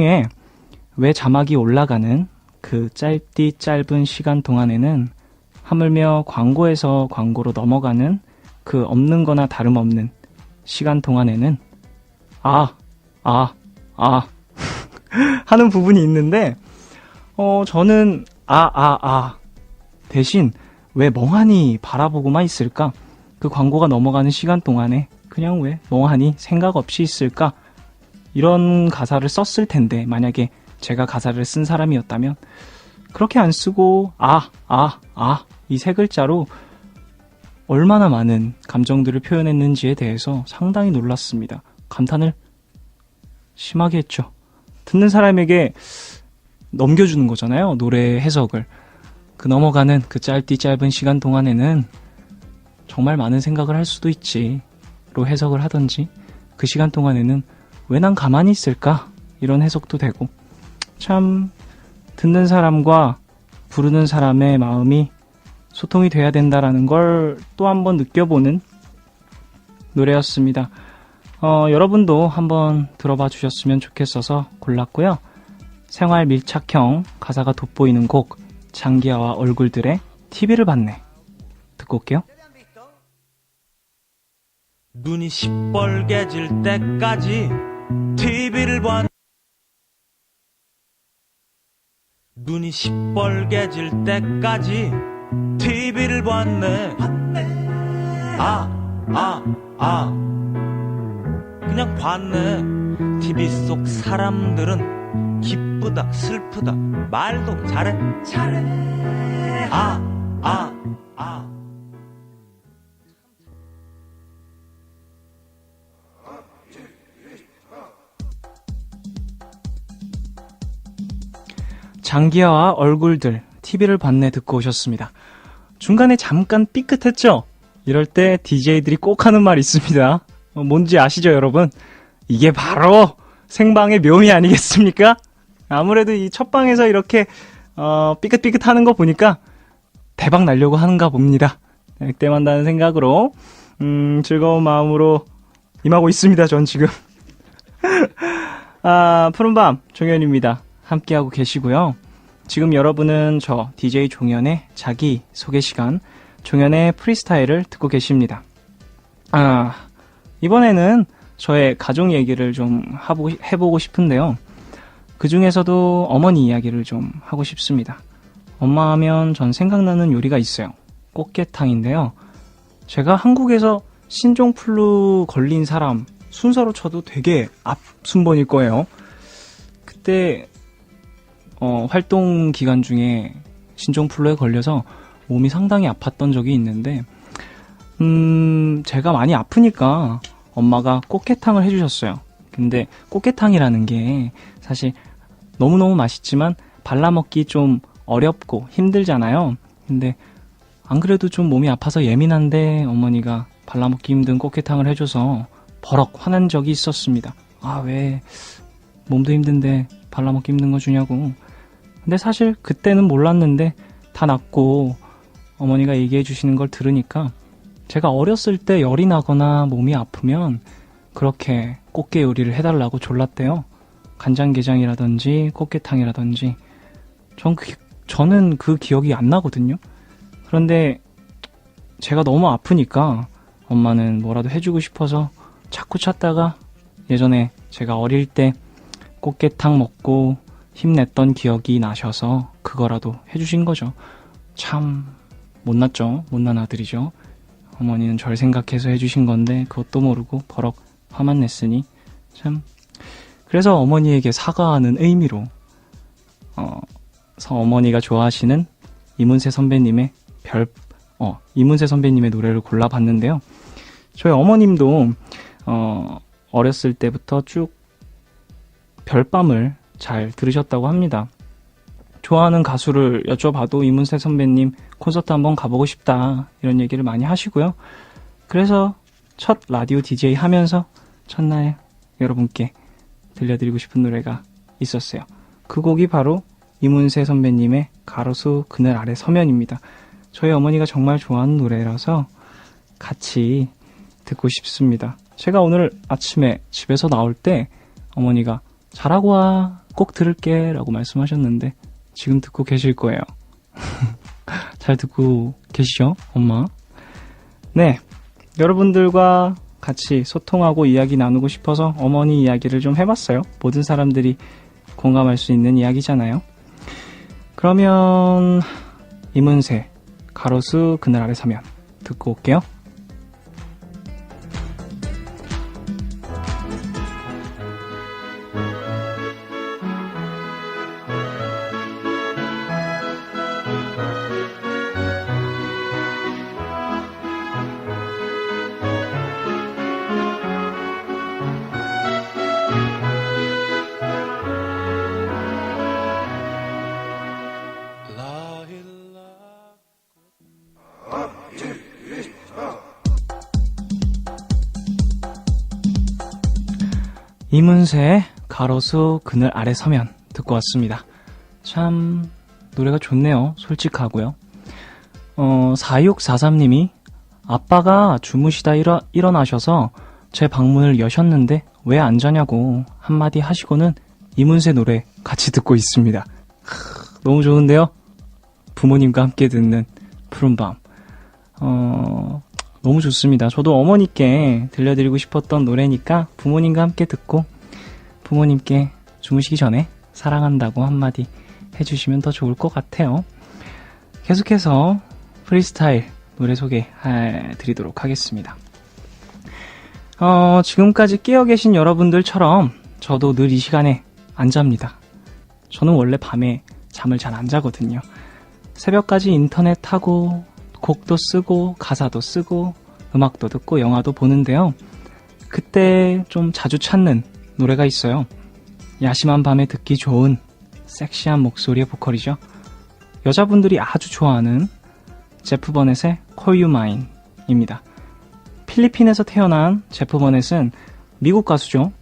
중에 왜 자막이 올라가는 그 짧디 짧은 시간 동안에는 하물며 광고에서 광고로 넘어가는 그 없는 거나 다름없는 시간 동안에는 아, 아, 아 하는 부분이 있는데 어 저는 아, 아, 아 대신 왜 멍하니 바라보고만 있을까? 그 광고가 넘어가는 시간 동안에 그냥 왜 멍하니 생각 없이 있을까? 이런 가사를 썼을 텐데 만약에 제가 가사를 쓴 사람이었다면 그렇게 안 쓰고 아, 아, 아 이 세 글자로 얼마나 많은 감정들을 표현했는지에 대해서 상당히 놀랐습니다. 감탄을 심하게 했죠. 듣는 사람에게 넘겨주는 거잖아요. 노래 해석을. 그 넘어가는 그 짧디 짧은 시간 동안에는 정말 많은 생각을 할 수도 있지. 로 해석을 하던지 그 시간 동안에는 왜 난 가만히 있을까? 이런 해석도 되고 참 듣는 사람과 부르는 사람의 마음이 소통이 돼야 된다라는 걸 또 한번 느껴보는 노래였습니다. 어, 여러분도 한번 들어봐 주셨으면 좋겠어서 골랐고요. 생활 밀착형 가사가 돋보이는 곡 장기하와 얼굴들의 TV를 봤네. 듣고 올게요. 눈이 시뻘개질 때까지 TV를 봤 눈이 시뻘개질 때까지 TV를 봤네. 아, 아, 아. 그냥 봤네. TV 속 사람들은 기쁘다 슬프다 말도 잘해. 잘해. 아, 아, 아 장기하와 얼굴들 TV를 봤네 듣고 오셨습니다. 중간에 잠깐 삐끗했죠? 이럴 때 DJ들이 꼭 하는 말 있습니다. 어, 뭔지 아시죠, 여러분? 이게 바로 생방의 묘미 아니겠습니까? 아무래도 이 첫 방에서 이렇게 어, 삐끗삐끗 하는 거 보니까 대박 날려고 하는가 봅니다. 액땜한다는 생각으로 음, 즐거운 마음으로 임하고 있습니다. 전 지금. 아, 푸른밤 종현입니다. 함께하고 계시고요. 지금 여러분은 저 DJ 종현의 자기 소개 시간 종현의 프리스타일을 듣고 계십니다. 아, 이번에는 저의 가족 얘기를 좀 하고, 해보고 싶은데요. 그 중에서도 어머니 이야기를 좀 하고 싶습니다. 엄마 하면 전 생각나는 요리가 있어요. 꽃게탕인데요. 제가 한국에서 신종플루 걸린 사람 순서로 쳐도 되게 앞 순번일 거예요. 그때 어, 활동 기간 중에 신종플루에 걸려서 몸이 상당히 아팠던 적이 있는데, 음, 제가 많이 아프니까 엄마가 꽃게탕을 해주셨어요. 근데 꽃게탕이라는 게 사실 너무너무 맛있지만 발라먹기 좀 어렵고 힘들잖아요. 근데 안 그래도 좀 몸이 아파서 예민한데 어머니가 발라먹기 힘든 꽃게탕을 해줘서 버럭 화난 적이 있었습니다. 아, 왜 몸도 힘든데 발라먹기 힘든 거 주냐고. 근데 사실 그때는 몰랐는데 다 낫고 어머니가 얘기해 주시는 걸 들으니까 제가 어렸을 때 열이 나거나 몸이 아프면 그렇게 꽃게 요리를 해달라고 졸랐대요. 간장게장이라든지 꽃게탕이라든지 전 그, 저는 그 기억이 안 나거든요. 그런데 제가 너무 아프니까 엄마는 뭐라도 해주고 싶어서 자꾸 찾다가 예전에 제가 어릴 때 꽃게탕 먹고 힘냈던 기억이 나셔서 그거라도 해주신 거죠. 참 못났죠. 못난 아들이죠. 어머니는 절 생각해서 해주신 건데 그것도 모르고 버럭 화만 냈으니 참 그래서 어머니에게 사과하는 의미로 어, 서 어머니가 좋아하시는 이문세 선배님의 별 어, 이문세 선배님의 노래를 골라봤는데요. 저희 어머님도 어, 어렸을 때부터 쭉 별밤을 잘 들으셨다고 합니다. 좋아하는 가수를 여쭤봐도 이문세 선배님 콘서트 한번 가보고 싶다 이런 얘기를 많이 하시고요. 그래서 첫 라디오 DJ 하면서 첫날 여러분께 들려드리고 싶은 노래가 있었어요. 그 곡이 바로 이문세 선배님의 가로수 그늘 아래 서면입니다. 저희 어머니가 정말 좋아하는 노래라서 같이 듣고 싶습니다. 제가 오늘 아침에 집에서 나올 때 어머니가 잘하고 와 꼭 들을게 라고 말씀하셨는데 지금 듣고 계실 거예요. 잘 듣고 계시죠? 엄마? 네. 여러분들과 같이 소통하고 이야기 나누고 싶어서 어머니 이야기를 좀 해봤어요. 모든 사람들이 공감할 수 있는 이야기잖아요. 그러면 이문세 가로수 그늘 아래 서면 듣고 올게요. 이문세의 가로수 그늘 아래 서면 듣고 왔습니다. 참 노래가 좋네요. 솔직하고요. 어, 4643님이 아빠가 주무시다 일어, 일어나셔서 제 방문을 여셨는데 왜 안 자냐고 한마디 하시고는 이문세 노래 같이 듣고 있습니다. 크, 너무 좋은데요? 부모님과 함께 듣는 푸른밤. 어, 너무 좋습니다. 저도 어머니께 들려드리고 싶었던 노래니까 부모님과 함께 듣고 부모님께 주무시기 전에 사랑한다고 한마디 해주시면 더 좋을 것 같아요. 계속해서 프리스타일 노래 소개해 드리도록 하겠습니다. 어, 지금까지 깨어 계신 여러분들처럼 저도 늘 이 시간에 안 잡니다. 저는 원래 밤에 잠을 잘 안 자거든요. 새벽까지 인터넷 하고 곡도 쓰고 가사도 쓰고 음악도 듣고 영화도 보는데요. 그때 좀 자주 찾는 노래가 있어요. 야심한 밤에 듣기 좋은 섹시한 목소리의 보컬이죠. 여자분들이 아주 좋아하는 제프 버넷의 Call You Mine입니다. 필리핀에서 태어난 제프 버넷은 미국 가수죠.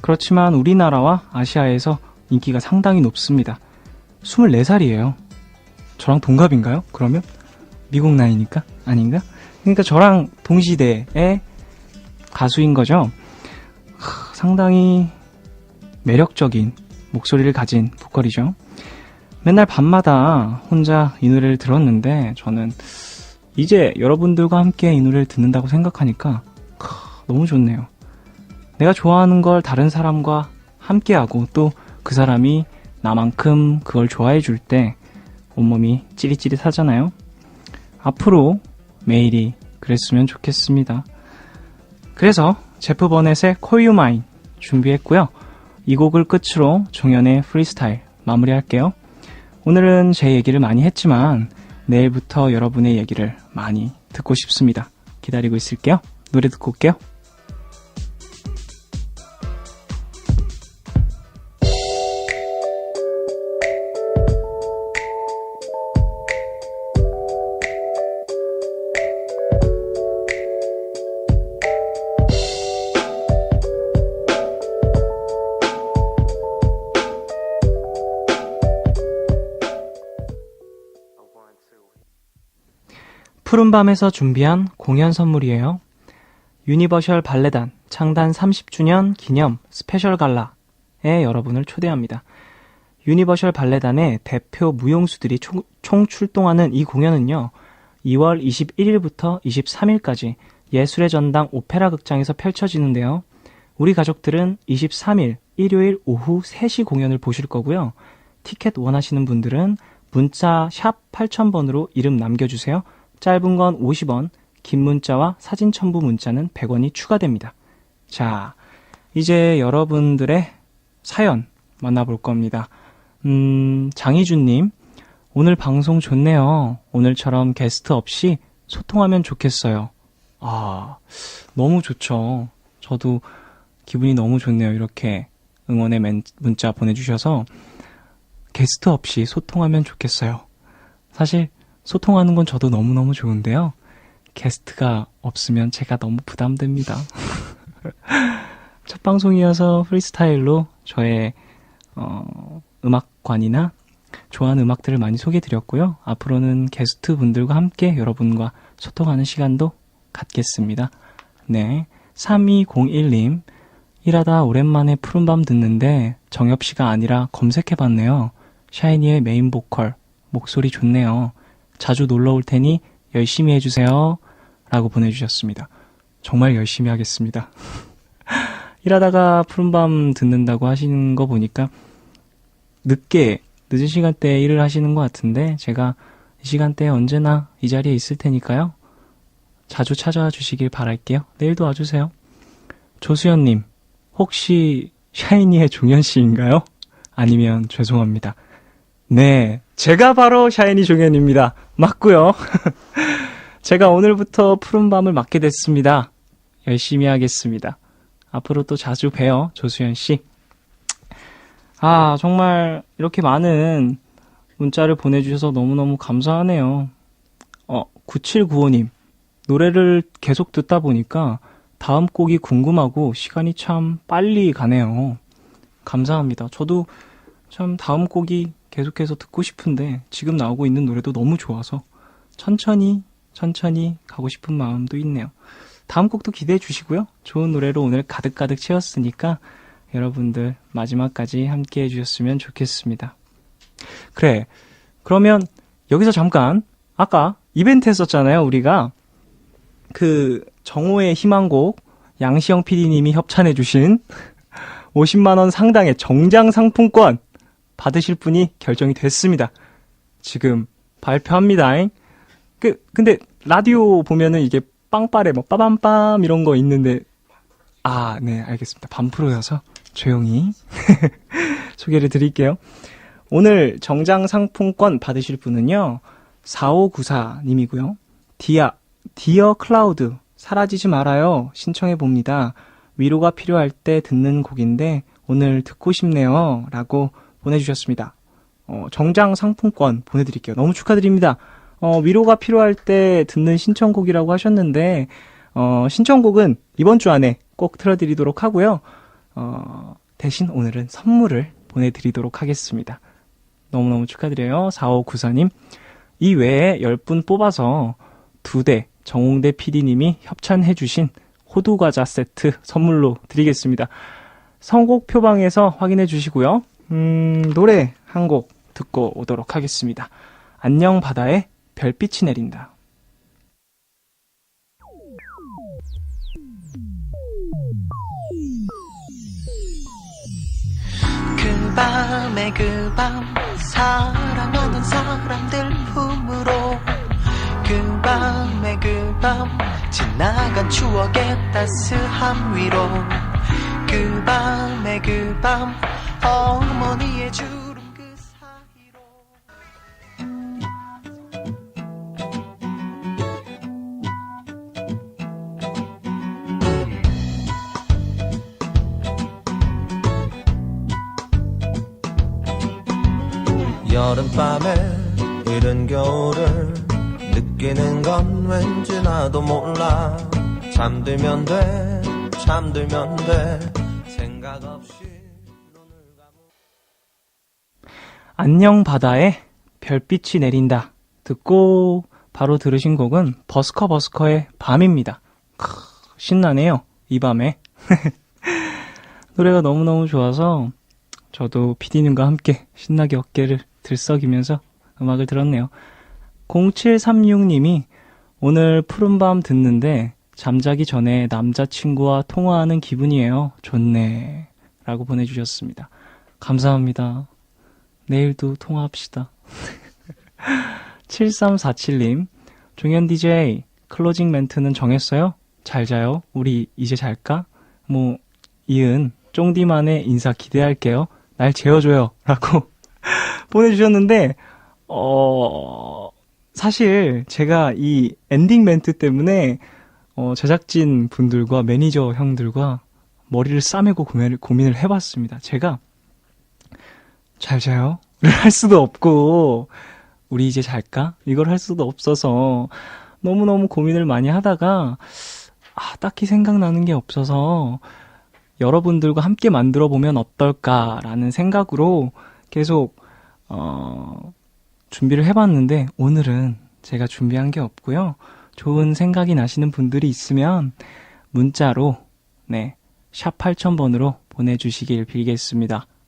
그렇지만 우리나라와 아시아에서 인기가 상당히 높습니다. 24살이에요. 저랑 동갑인가요? 그러면? 미국 나이니까? 아닌가? 그러니까 저랑 동시대의 가수인 거죠. 하, 상당히 매력적인 목소리를 가진 보컬이죠. 맨날 밤마다 혼자 이 노래를 들었는데 저는 이제 여러분들과 함께 이 노래를 듣는다고 생각하니까 크, 너무 좋네요. 내가 좋아하는 걸 다른 사람과 함께하고 또 그 사람이 나만큼 그걸 좋아해 줄 때 온몸이 찌릿찌릿하잖아요. 앞으로 매일이 그랬으면 좋겠습니다. 그래서 제프 버넷의 You Mine 준비했고요. 이 곡을 끝으로 종현의 프리스타일 마무리할게요. 오늘은 제 얘기를 많이 했지만 내일부터 여러분의 얘기를 많이 듣고 싶습니다. 기다리고 있을게요. 노래 듣고 올게요. 푸른밤에서 준비한 공연 선물이에요. 유니버셜 발레단 창단 30주년 기념 스페셜 갈라에 여러분을 초대합니다. 유니버셜 발레단의 대표 무용수들이 총, 총 출동하는 이 공연은요, 2월 21일부터 23일까지 예술의 전당 오페라 극장에서 펼쳐지는데요. 우리 가족들은 23일 일요일 오후 3시 공연을 보실 거고요. 티켓 원하시는 분들은 문자 샵 8000번으로 이름 남겨주세요. 짧은 건 50원, 긴 문자와 사진 첨부 문자는 100원이 추가됩니다. 자, 이제 여러분들의 사연 만나볼 겁니다. 음, 장희준님, 오늘 방송 좋네요. 오늘처럼 게스트 없이 소통하면 좋겠어요. 아, 너무 좋죠. 저도 기분이 너무 좋네요. 이렇게 응원의 맨- 문자 보내주셔서 게스트 없이 소통하면 좋겠어요. 사실 소통하는 건 저도 너무너무 좋은데요. 게스트가 없으면 제가 너무 부담됩니다. 첫 방송이어서 프리스타일로 저의 어, 음악관이나 좋아하는 음악들을 많이 소개드렸고요. 앞으로는 게스트 분들과 함께 여러분과 소통하는 시간도 갖겠습니다. 네. 3201님, 일하다 오랜만에 푸른밤 듣는데 정엽 씨가 아니라 검색해봤네요. 샤이니의 메인 보컬 목소리 좋네요. 자주 놀러 올 테니 열심히 해주세요. 라고 보내주셨습니다. 정말 열심히 하겠습니다. 일하다가 푸른밤 듣는다고 하시는 거 보니까 늦게, 늦은 시간대에 일을 하시는 것 같은데 제가 이 시간대에 언제나 이 자리에 있을 테니까요. 자주 찾아와 주시길 바랄게요. 내일도 와주세요. 조수연님, 혹시 샤이니의 종현 씨인가요? 아니면 죄송합니다. 네, 제가 바로 샤이니 종현입니다. 맞고요. 제가 오늘부터 푸른 밤을 맡게 됐습니다. 열심히 하겠습니다. 앞으로 또 자주 봬요, 조수연 씨. 아, 정말 이렇게 많은 문자를 보내주셔서 너무너무 감사하네요. 어, 9795님. 노래를 계속 듣다 보니까 다음 곡이 궁금하고 시간이 참 빨리 가네요. 감사합니다. 저도 참 다음 곡이 계속해서 듣고 싶은데 지금 나오고 있는 노래도 너무 좋아서 천천히 천천히 가고 싶은 마음도 있네요. 다음 곡도 기대해 주시고요. 좋은 노래로 오늘 가득가득 채웠으니까 여러분들 마지막까지 함께 해주셨으면 좋겠습니다. 그래. 그러면 여기서 잠깐 아까 이벤트 했었잖아요. 우리가 그 정호의 희망곡 양시영 PD님이 협찬해 주신 50만 원 상당의 정장 상품권 받으실 분이 결정이 됐습니다. 지금 발표합니다. 그 근데 라디오 보면은 이게 빵빠레 뭐 빠밤빰 이런 거 있는데 아, 네, 알겠습니다. 반프로여서 조용히 소개를 드릴게요. 오늘 정장 상품권 받으실 분은요. 4594님이고요. 디아 디어 클라우드 사라지지 말아요 신청해 봅니다. 위로가 필요할 때 듣는 곡인데 오늘 듣고 싶네요 라고 보내주셨습니다. 어, 정장 상품권 보내드릴게요. 너무 축하드립니다. 어, 위로가 필요할 때 듣는 신청곡이라고 하셨는데 어, 신청곡은 이번 주 안에 꼭 틀어드리도록 하고요. 어, 대신 오늘은 선물을 보내드리도록 하겠습니다. 너무너무 축하드려요. 4594님. 이 외에 10분 뽑아서 두대 정홍대 PD님이 협찬해주신 호두과자 세트 선물로 드리겠습니다. 선곡 표방에서 확인해 주시고요. 음, 노래 한 곡 듣고 오도록 하겠습니다. 안녕 바다에 별빛이 내린다. 그 밤에 그 밤 사랑하는 사람들 품으로 그 밤에 그 밤 지나간 추억의 따스함 위로 그 밤에 그밤 어머니의 주름 그 사이로. 여름밤에 이른 겨울을 느끼는 건 왠지 나도 몰라. 잠들면 돼 잠들면 돼 안녕 바다에 별빛이 내린다. 듣고 바로 들으신 곡은 버스커 버스커의 밤입니다. 크, 신나네요. 이 밤에. 노래가 너무너무 좋아서 저도 피디님과 함께 신나게 어깨를 들썩이면서 음악을 들었네요. 0736님이 오늘 푸른밤 듣는데 잠자기 전에 남자친구와 통화하는 기분이에요. 좋네. 라고 보내주셨습니다. 감사합니다. 내일도 통화합시다. 7347님, 종현 DJ, 클로징 멘트는 정했어요? 잘 자요? 우리 이제 잘까? 뭐, 이은, 쫑디만의 인사 기대할게요. 날 재워줘요. 라고 보내주셨는데, 어, 사실 제가 이 엔딩 멘트 때문에, 어, 제작진 분들과 매니저 형들과 머리를 싸매고 고민을, 고민을 해봤습니다. 제가 잘 자요? 를 할 수도 없고, 우리 이제 잘까? 이걸 할 수도 없어서, 너무너무 고민을 많이 하다가, 아, 딱히 생각나는 게 없어서, 여러분들과 함께 만들어 보면 어떨까라는 생각으로 계속, 어, 준비를 해봤는데, 오늘은 제가 준비한 게 없고요. 좋은 생각이 나시는 분들이 있으면, 문자로, 네, 샵 8000번으로 보내주시길 빌겠습니다.